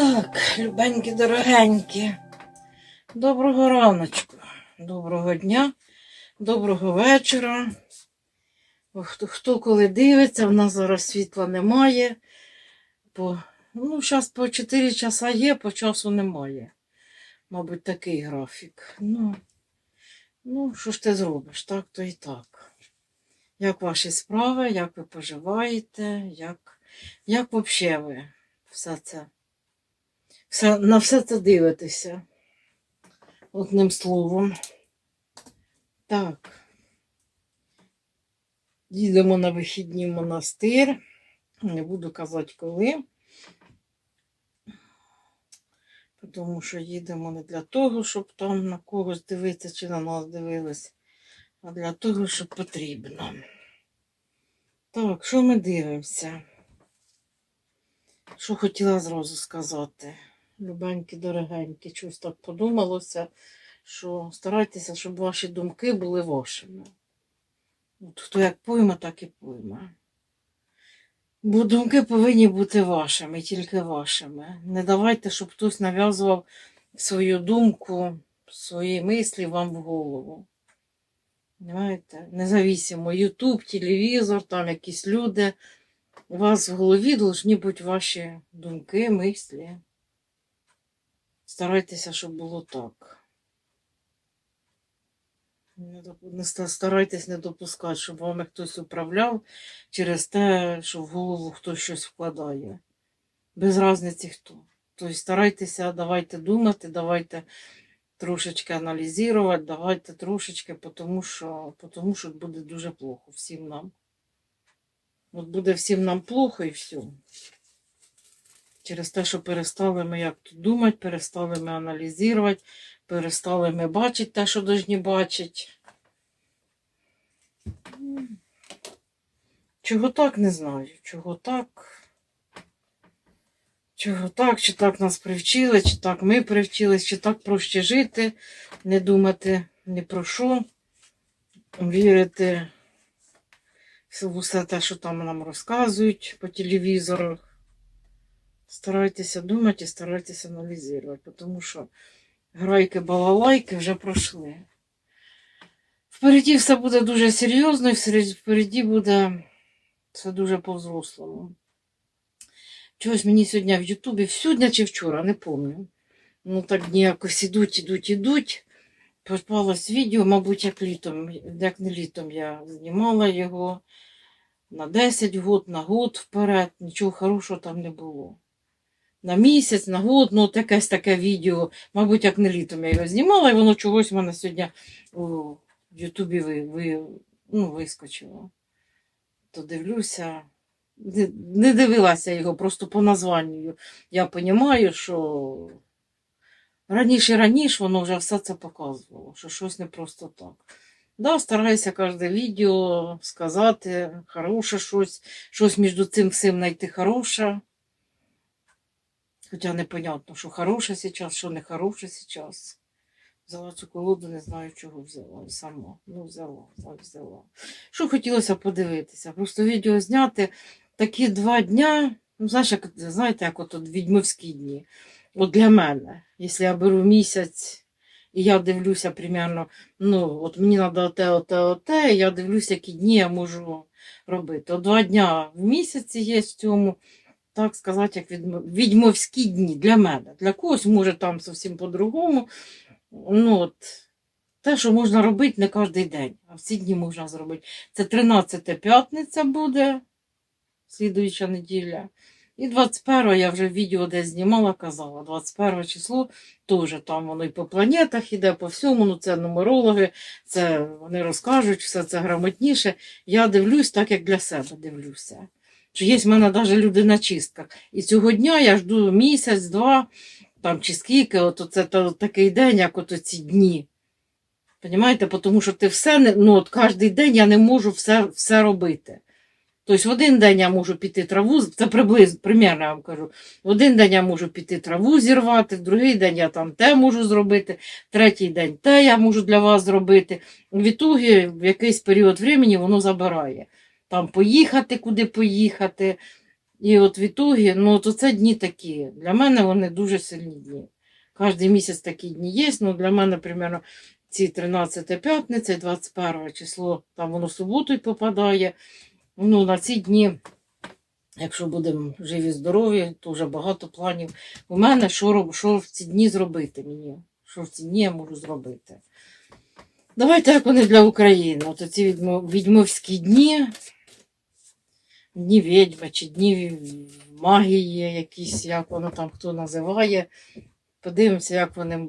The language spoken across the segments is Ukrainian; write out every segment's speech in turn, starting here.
Так, любенькі, дорогенькі. Доброго раночку, доброго дня, доброго вечора. Хто, хто коли дивиться, в нас зараз світла немає. По, ну, зараз по 4 часа є, по часу немає. Мабуть, такий графік. Ну, ну, що ж ти зробиш? Так, то і так. Як ваші справи, як ви поживаєте, як, як взагалі ви все це? Все, на все це дивитеся. Одним словом. Так. Їдемо на вихідні в монастир. Не буду казати коли. Тому що їдемо не для того, щоб там на когось дивитися чи на нас дивились, а для того, що потрібно. Так, що ми дивимося? Що хотіла зразу сказати. Любенькі, дорогенькі, щось так подумалося, що старайтеся, щоб ваші думки були вашими. От хто як пойме, так і пойме. Бо думки повинні бути вашими, тільки вашими. Не давайте, щоб хтось нав'язував свою думку, свої мислі вам в голову. Понимаєте? Независимо, Ютуб, телевізор, там якісь люди. У вас в голові повинні бути ваші думки, мислі. Старайтеся, щоб було так. Старайтесь не допускати, щоб вами хтось управляв через те, що в голову хтось щось вкладає. Без різниці хто. Тобто старайтеся, давайте думати, давайте трошечки аналізувати, давайте трошечки, тому що, тому що буде дуже плохо всім нам. От буде всім нам плохо і все. Через те, що перестали ми як тут думати, перестали ми аналізувати, перестали ми бачити те, що повинні бачити. Чого так, не знаю. Чого так. Чого так, чи так нас привчили, чи так ми привчились, чи так проще жити, не думати ні про що, вірити в усе те, що там нам розказують по телевізорах. Старайтеся думати і старайтеся аналізувати, тому що грайки балалайки вже пройшли. Впереді все буде дуже серйозно і впереді буде все дуже по-взрослому. Чогось мені сьогодні в Ютубі, сьогодні чи вчора, не пам'ятаю. Ну так дні якось ідуть, ідуть, ідуть. Попалось відео, мабуть, як літом, як не літом я знімала його на 10 год, на год вперед, нічого хорошого там не було. На місяць, на год, ну от якесь таке відео, мабуть, як не літом я його знімала, і воно чогось в мене сьогодні у Ютубі ви, ви, ну, вискочило. То дивлюся, не, дивилася його просто по названню. Я розумію, що раніше раніше воно вже все це показувало, що щось не просто так. Да, стараюся кожне відео сказати хороше щось, щось між цим всім знайти хороше. Хоча непонятно, що хороше зараз, що не хороше зараз. Взяла цю колоду, не знаю, чого взяла. Сама. Ну, взяла, так взяла. Що хотілося подивитися? Просто відео зняти такі два дня, ну, знаєш, як, знаєте, як от, відьмовські дні. От для мене, якщо я беру місяць і я дивлюся примерно, ну, от мені треба оте, оте, оте, і я дивлюся, які дні я можу робити. От два дня в місяці є в цьому, так сказати, як відьмовські дні для мене. Для когось може там зовсім по-другому. Ну, от, те, що можна робити не кожен день, а всі дні можна зробити. Це 13 п'ятниця буде, слідуюча неділя. І 21 я вже відео десь знімала, казала, 21 число теж там воно і по планетах іде, по всьому, ну це нумерологи, це вони розкажуть, все це грамотніше. Я дивлюсь так, як для себе дивлюся. Що є в мене навіть люди на чистках. І цього дня я жду місяць, два, там чи скільки, от це такий день, як от ці дні. Понімаєте? Тому що ти все ну от кожен день я не можу все, все робити. Тобто в один день я можу піти траву, це приблизно, примерно я вам кажу. В один день я можу піти траву зірвати, в другий день я там те можу зробити, в третій день те я можу для вас зробити. В ітогі в якийсь період времени воно забирає. Там поїхати, куди поїхати, І от в ну то це дні такі. Для мене вони дуже сильні дні. Кожен місяць такі дні є. Ну для мене, примерно, ці 13 п'ятниця, 21 число, там воно в суботу й попадає. Ну, на ці дні, якщо будемо живі, здорові, то вже багато планів. У мене що, роб- що в ці дні зробити мені? Що в ці дні я можу зробити? Давайте як вони для України. От ці відьмовські дні, дні відьми чи дні магії, якісь, як воно там хто називає. Подивимося, як вони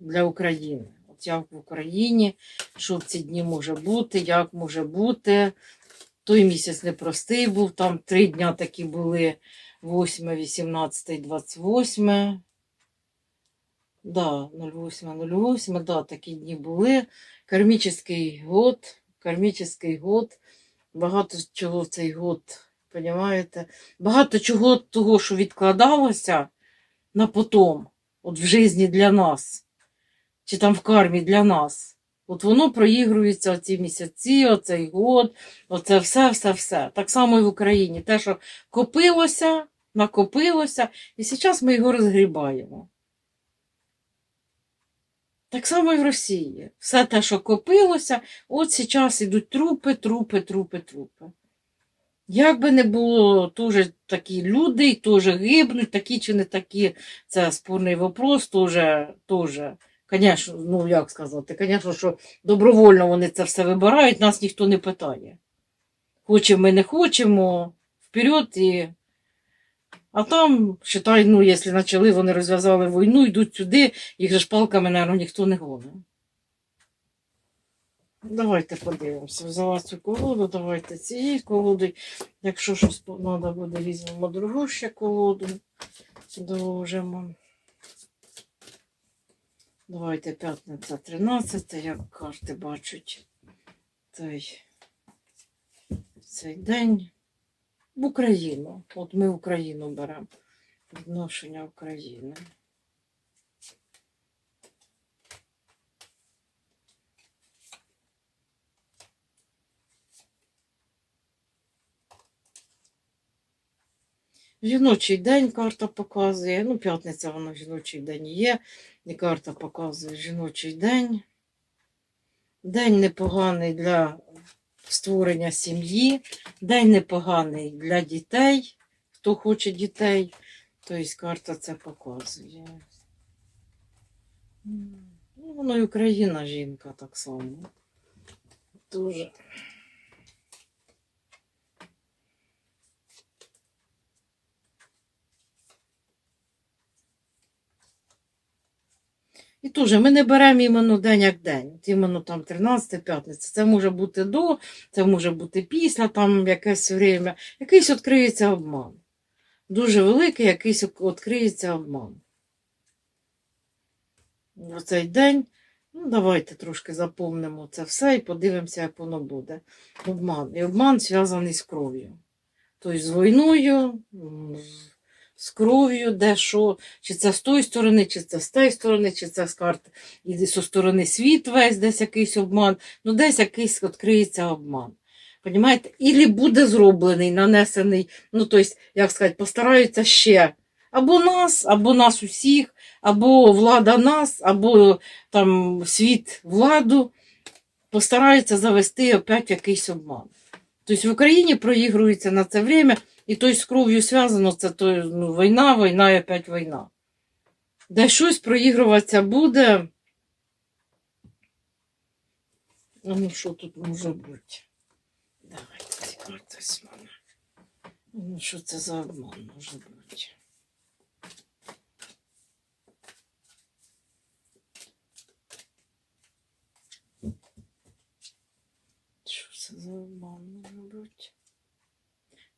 для України. От як в Україні, що в ці дні може бути, як може бути. Той місяць непростий був, там три дня такі були 8, 18, 28. Да, 08, 08, да, такі дні були. Кармічний год, кармічний год. Багато чого в цей год, розумієте? Багато чого того, що відкладалося на потом, от в житті для нас, чи там в кармі для нас. От воно проігрується оці місяці, оцей год, оце все, все, все. Так само і в Україні. Те, що копилося, накопилося, і зараз ми його розгрібаємо. Так само і в Росії. Все те, що копилося, от зараз ідуть трупи, трупи, трупи, трупи. Як би не було, теж такі люди, теж гибнуть, такі чи не такі, це спорний вопрос, теж, теж. Звісно, ну як сказати, звісно, що добровольно вони це все вибирають, нас ніхто не питає. Хочемо ми не хочемо, вперед і. А там, считай, ну, якщо почали, вони розв'язали війну, йдуть сюди, їх же ж палками, мабуть, ніхто не гонить. Давайте подивимося. Взяла цю колоду, давайте цієї колоди. Якщо щось треба буде, візьмемо другу ще колоду. Доложимо. Давайте п'ятниця 13, як карти бачать цей, цей день. В Україну. От ми Україну беремо. Відношення України. Жіночий день карта показує. Ну, п'ятниця вона жіночий день є. І карта показує жіночий день. День непоганий для створення сім'ї, день непоганий для дітей, хто хоче дітей. Тобто карта це показує. Ну, воно і Україна жінка так само. Дуже. І теж ми не беремо іменно день як день. От іменно там 13 п'ятниця. Це може бути до, це може бути після там якесь время. Якийсь відкриється обман. Дуже великий якийсь відкриється обман. Оцей день. Ну, давайте трошки заповнимо це все і подивимося, як воно буде. Обман. І обман зв'язаний з кров'ю. Тобто з війною, з- кров'ю, де що, чи це з тої сторони, чи це з тієї сторони, чи це з карти, і зі сторони світ весь десь якийсь обман, ну десь якийсь відкриється обман. Понімаєте? Ілі буде зроблений, нанесений, ну тобто, як сказати, постараються ще. Або нас, або нас усіх, або влада нас, або там світ владу постараються завести опять якийсь обман. Тобто в Україні проігрується на це время, і той з кров'ю зв'язано, це то, ну, війна, війна і опять війна. Де щось проігруватися буде. Ну що тут може бути? Давайте ці карти мене. Ну, що це за обман може бути? Що це за обман?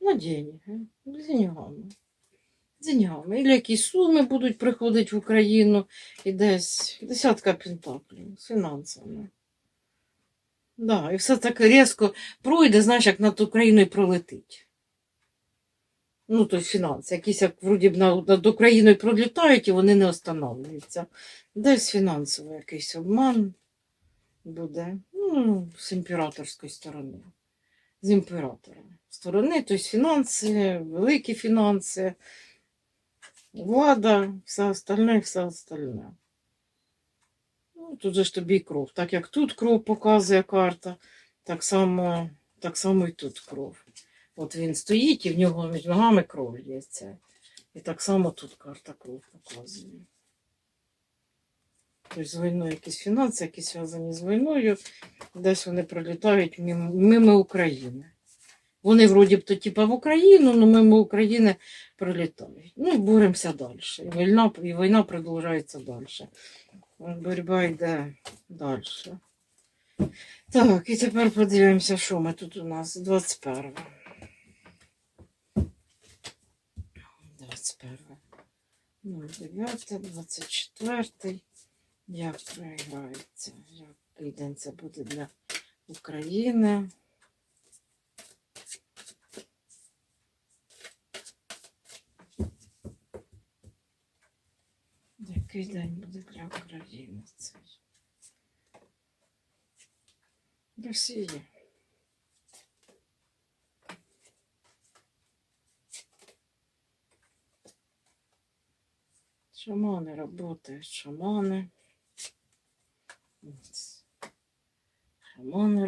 На деньги. З деньгами. З деньгами. Ілі якісь суми будуть приходити в Україну і десь десятка пентаклів з фінансами. Да, і все так різко пройде, знаєш, як над Україною пролетить. Ну, тобто фінанси. Якісь як вроді б над, Україною пролітають і вони не останавливаються. Десь фінансовий якийсь обман буде. Ну, з імператорської сторони. з імператора. Сторони, тобто фінанси, великі фінанси, влада, все остальне, все остальне. Ну, тут же ж тобі кров. Так як тут кров показує карта, так само, так само і тут кров. От він стоїть і в нього між ногами кров лється. І так само тут карта кров показує. Тобто з війною якісь фінанси, які зв'язані з війною, десь вони пролітають мимо України. Вони вроді б то типа в Україну, але мимо України пролітають. Ну боремося далі. І війна, і війна продовжується далі. Боротьба йде далі. Так, і тепер подивимося, що ми тут у нас 21. 21. Ну, 9, 24. Як проіграється? Який день це буде для України? Який день буде для України цей? Росії. Шаманы работают, шаманы. Вот. Шаманы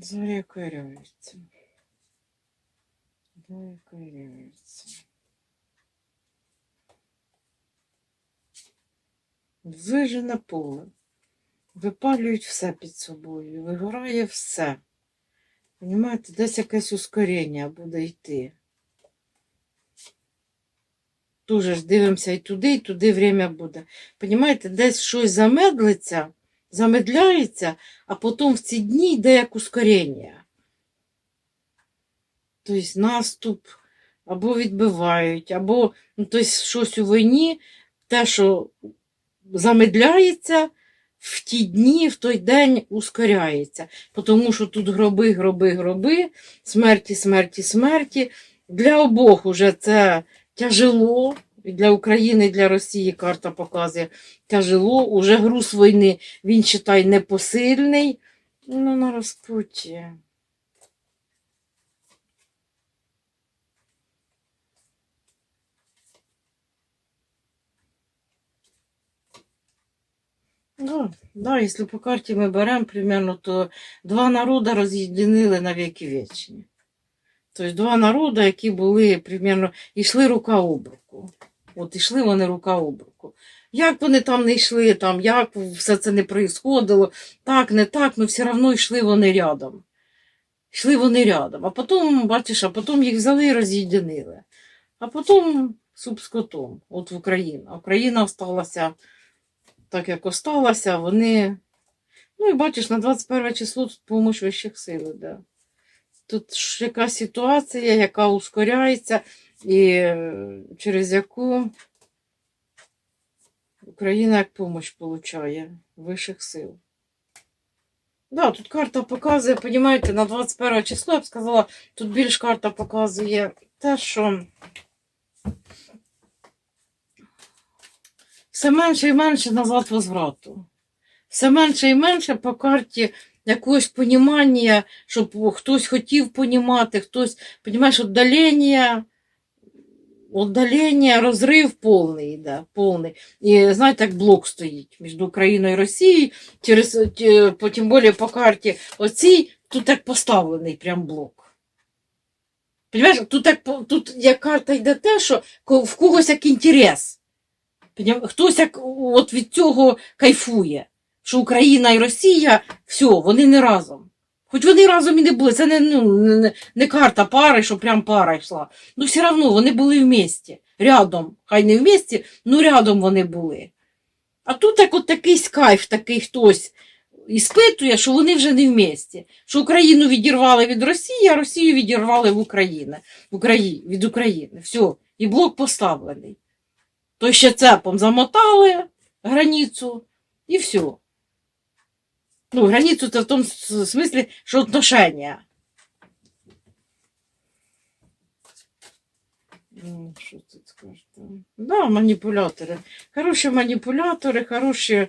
Работают. Зарекоряется. Зарекоряется. Вижене поле. Випалюють все під собою, вигорає все. Понімаєте, десь якесь ускорення буде йти. Дуже ж дивимося і туди, і туди время буде. Понімаєте, десь щось замедлиться, замедляється, а потім в ці дні йде як ускорення. Тобто наступ або відбивають, або ну, тобто, щось у війні, те, що замедляється, в ті дні, в той день ускоряється. Тому що тут гроби, гроби, гроби, смерті, смерті, смерті. Для обох уже це тяжело. Для України, для Росії карта показує тяжело. Уже груз війни, він читай непосильний. Ну, на розпуті. Ну, да, якщо по карті ми беремо примерно, то два народи роз'єдинили на віки вічні. Тобто два народи, які були примерно, йшли рука об руку. От йшли вони рука об руку. Як вони там не йшли, там, як все це не происходило, так, не так, ну все одно йшли вони рядом. Йшли вони рядом. А потім, бачиш, а потім їх взяли і роз'єдинили. А потім суп з котом, от в Україну. Україна осталася так, як осталася, вони. Ну і бачиш, на 21 число тут допомога вищих сил іде. Тут ж яка ситуація, яка ускоряється, і через яку Україна як допомогу получає вищих сил. Да, тут карта показує, розумієте, на 21 число, я б сказала, тут більш карта показує те, що все менше і менше назад возврату. Все менше і менше по карті якогось понімання, щоб хтось хотів понімати, хтось, понімаєш, віддалення, віддалення, розрив повний, да, повний. І знаєте, як блок стоїть між Україною і Росією, через, ті- по- тим більше по карті оцій, тут так поставлений прям блок. Понимаєш, тут, так, тут як карта йде те, що в когось як інтерес. Хтось як от від цього кайфує, що Україна і Росія, все, вони не разом. Хоч вони разом і не були, це не, ну, не, не- карта пари, що прям пара йшла. Ну, все одно вони були в місті, рядом. Хай не в місті, ну рядом вони були. А тут як от такий кайф, такий хтось іспитує, що вони вже не в місті. Що Україну відірвали від Росії, а Росію відірвали в Україну, в Украї... від України. Все, і блок поставлений. То ще цепом замотали границю, і все. Ну, границу це в тому с- смислі, що отношення. Ну, Що тут скажете? Да, маніпулятори. Хороші маніпулятори, хороші,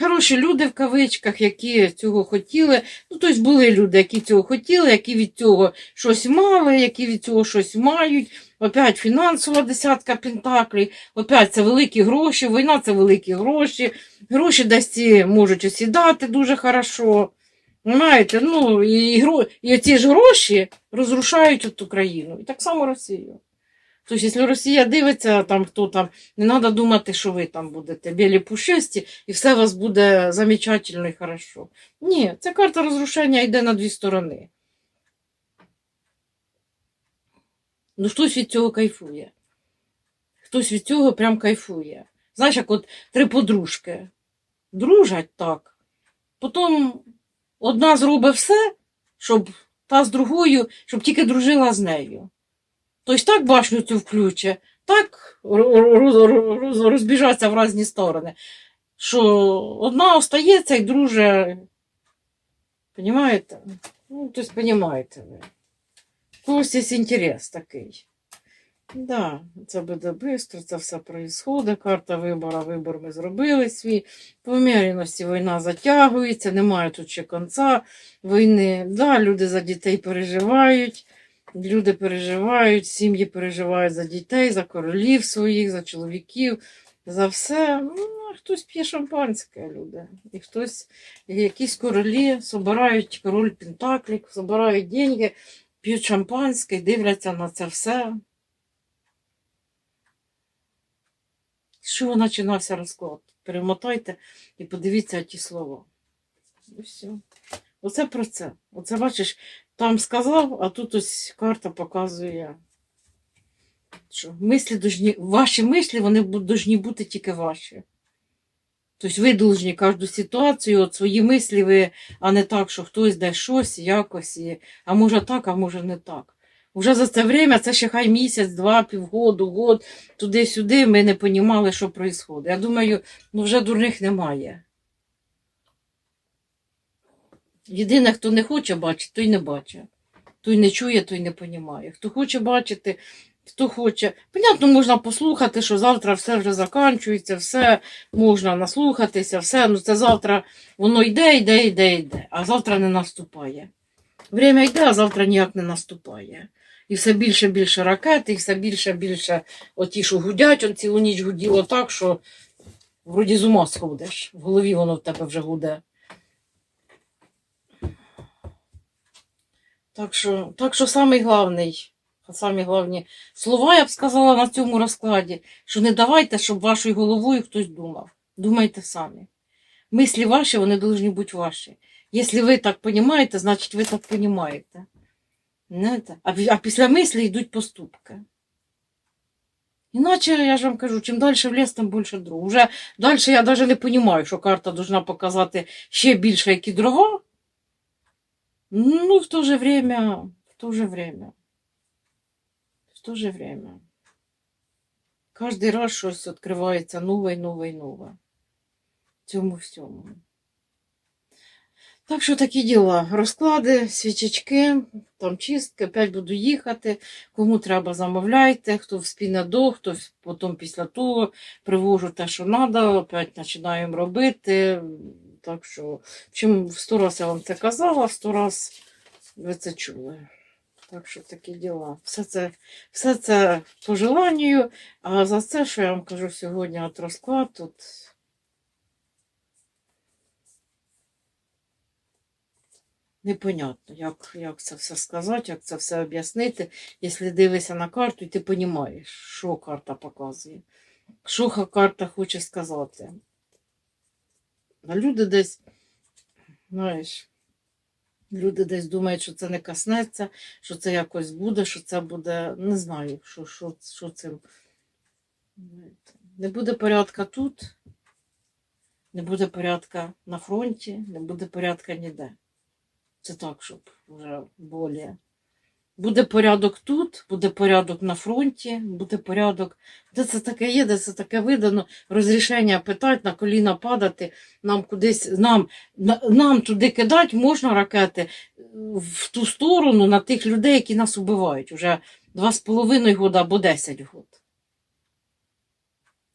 хороші люди в кавичках, які цього хотіли. Ну, тобто були люди, які цього хотіли, які від цього щось мали, які від цього щось мають. Опять фінансова десятка пентаклей, опять це великі гроші, війна це великі гроші. Гроші десь ці можуть осідати дуже хорошо. Знаєте, ну і, гро... і ці ж гроші розрушають от Україну. І так само Росію. Тобто, якщо Росія дивиться, там хто там, не треба думати, що ви там будете білі пушисті, і все у вас буде замечательно і хорошо. Ні, ця карта розрушення йде на дві сторони. Ну, хтось від цього кайфує. Хтось від цього прям кайфує. Знаєш, як от три подружки дружать так. Потім одна зробить все, щоб та з другою, щоб тільки дружила з нею. Тобто так башню цю включе, так ро- ро- ро- роз- розбіжаться в різні сторони, що одна остається і друже. Понімаєте? Ну, тобто, понімаєте ви. Когось є інтерес такий. Да, це буде швидко, це все происходить. Карта вибору, вибор ми зробили свій. По уміряності війна затягується, немає тут ще кінця війни. Да, люди за дітей переживають. Люди переживають, сім'ї переживають за дітей, за королів своїх, за чоловіків, за все. Ну, хтось п'є шампанське, люди. І хтось, якісь королі собирають король Пентаклік, собирають деньги, п'ють шампанське дивляться на це все. Чого починався розклад? Перемотайте і подивіться ті слова. І все. Оце про це. Оце бачиш, там сказав, а тут ось карта показує, що мислі должні, ваші мислі вони должні бути тільки ваші. Тобто ви должні кожну ситуацію, от свої мислі ви, а не так, що хтось десь щось, якось, і, а може так, а може не так. Уже за це время, це ще хай місяць, два, півгоду, год, туди-сюди ми не розуміли, що відбувається. Я думаю, ну вже дурних немає. Єдине, хто не хоче бачити, той не бачить. Той не чує, той не розуміє. Хто хоче бачити, хто хоче. Понятно, можна послухати, що завтра все вже закінчується, все можна наслухатися, все, ну це завтра воно йде, йде, йде, йде, а завтра не наступає. Время йде, а завтра ніяк не наступає. І все більше більше ракет, і все більше більше оті, що гудять, он цілу ніч гуділо так, що вроді з ума сходиш. В голові воно в тебе вже гуде. Так що, так що самий главний, самі головні слова, я б сказала на цьому розкладі, що не давайте, щоб вашою головою хтось думав. Думайте самі. Мислі ваші, вони повинні бути ваші. Якщо ви так розумієте, значить ви так розумієте. Знаєте? А, після мислі йдуть поступки. Іначе, я ж вам кажу, чим далі в ліс, тим більше дров. Уже далі я навіть не розумію, що карта повинна показати ще більше, які дрова. Ну, в то же время, в то же время, в то же время. Кожен раз щось відкривається нове, нове, нове. В цьому всьому. Так що такі діла. Розклади, свічечки, там чистки, опять буду їхати. Кому треба, замовляйте, хто в спіне до, хто потім після того привожу те, що треба, опять починаємо робити. Так що, в чим сто раз я вам це казала, сто раз ви це чули. Так що такі діла. Все це, все це по желанню, а за це, що я вам кажу сьогодні, от розклад тут. Непонятно, як, як це все сказати, як це все об'яснити. Якщо дивишся на карту, і ти розумієш, що карта показує, що карта хоче сказати. А люди десь, знаєш, люди десь думають, що це не коснеться, що це якось буде, що це буде, не знаю, що, що, що цим. Не буде порядка тут, не буде порядка на фронті, не буде порядка ніде. Це так, щоб вже более, Буде порядок тут, буде порядок на фронті, буде порядок. Де це таке є, де це таке видано, розрішення питати, на коліна падати, нам кудись, нам, нам туди кидати можна ракети в ту сторону на тих людей, які нас убивають. Уже два з половиною года або 10 год.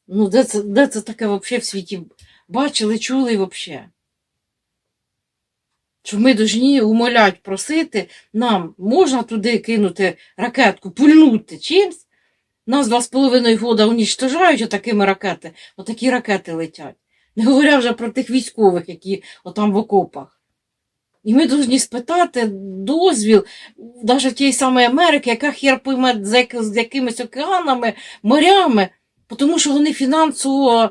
Ну, де це, де це таке взагалі в світі бачили, чули взагалі? Що ми повинні умолять, просити, нам можна туди кинути ракетку, пульнути чимсь. Нас два з половиною года унічтожають отакими ракети, отакі ракети летять. Не говоря вже про тих військових, які отам в окопах. І ми повинні спитати дозвіл навіть тієї самої Америки, яка хер пойме з якимись океанами, морями, тому що вони фінансово.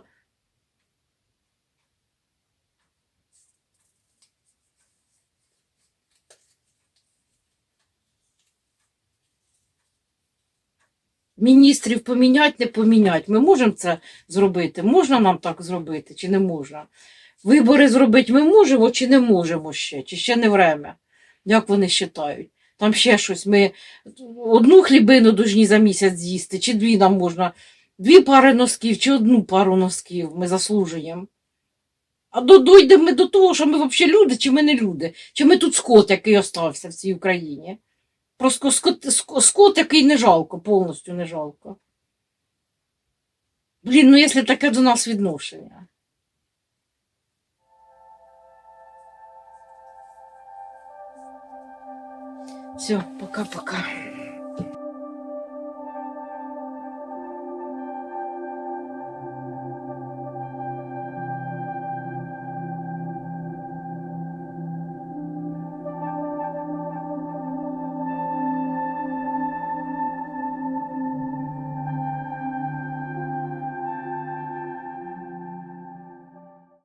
Міністрів поміняти, не поміняти. Ми можемо це зробити? Можна нам так зробити, чи не можна? Вибори зробити ми можемо, чи не можемо ще, чи ще не время? Як вони вважають? Там ще щось. Ми одну хлібину должні за місяць з'їсти, чи дві нам можна, дві пари носків, чи одну пару носків ми заслужуємо. А до- дойдемо ми до того, що ми взагалі люди, чи ми не люди, чи ми тут скот, який остався в цій Україні. Просто скот, ск- скот, який не жалко, повністю не жалко. Блін, ну якщо таке до нас відношення. Все, пока-пока.